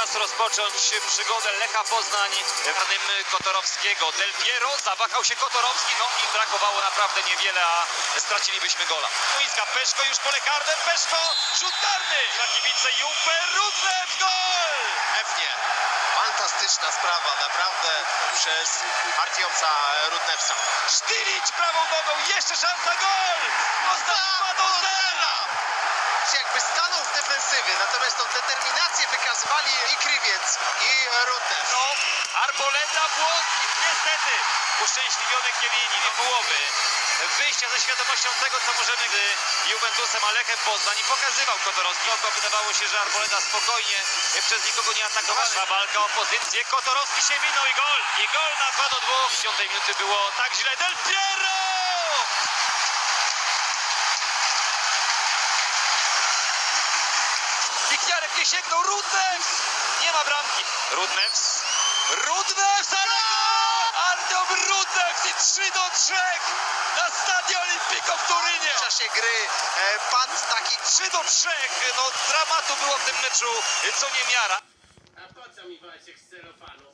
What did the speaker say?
Czas rozpocząć przygodę Lecha Poznań radnym Kotorowskiego. Del Piero, zawahał się Kotorowski, no i brakowało naprawdę niewiele, a stracilibyśmy gola. Łuiska, Peszko już pole karne, Peszko, rzut karny! Na kibice Jupe, Rudlew, gol! Pewnie. Fantastyczna sprawa, naprawdę przez Artiomca Rudnewsa. Sztylić prawą nogą, jeszcze szansa, gol! Poznań 2 do 0! Jakby stanął w defensywie, natomiast tą determinację wykazywali i Krywiec, i Rudnew. No, Arboleta Włosik, niestety uszczęśliwiony Kielini do połowy. Wyjścia ze świadomością tego, co możemy gdy Juventusem, a Lechem Poznań i pokazywał Kotorowski. Oko wydawało się, że Arboleta spokojnie przez nikogo nie atakował. Trwa walka o pozycję, Kotorowski się minął i gol! I gol na 2 do 2. W 5 minuty było tak źle. Del Piero! Wikniarek nie sięgnął, Rudnew! Nie ma bramki. Rudnews. Rudnews, ale! Artem Rudnews i 3 do 3 na Stadio Olimpico w Turynie. W czasie gry e, padł taki 3 do 3, no dramatu było w tym meczu, co nie miara. A po co mi Wojciech z celofanu?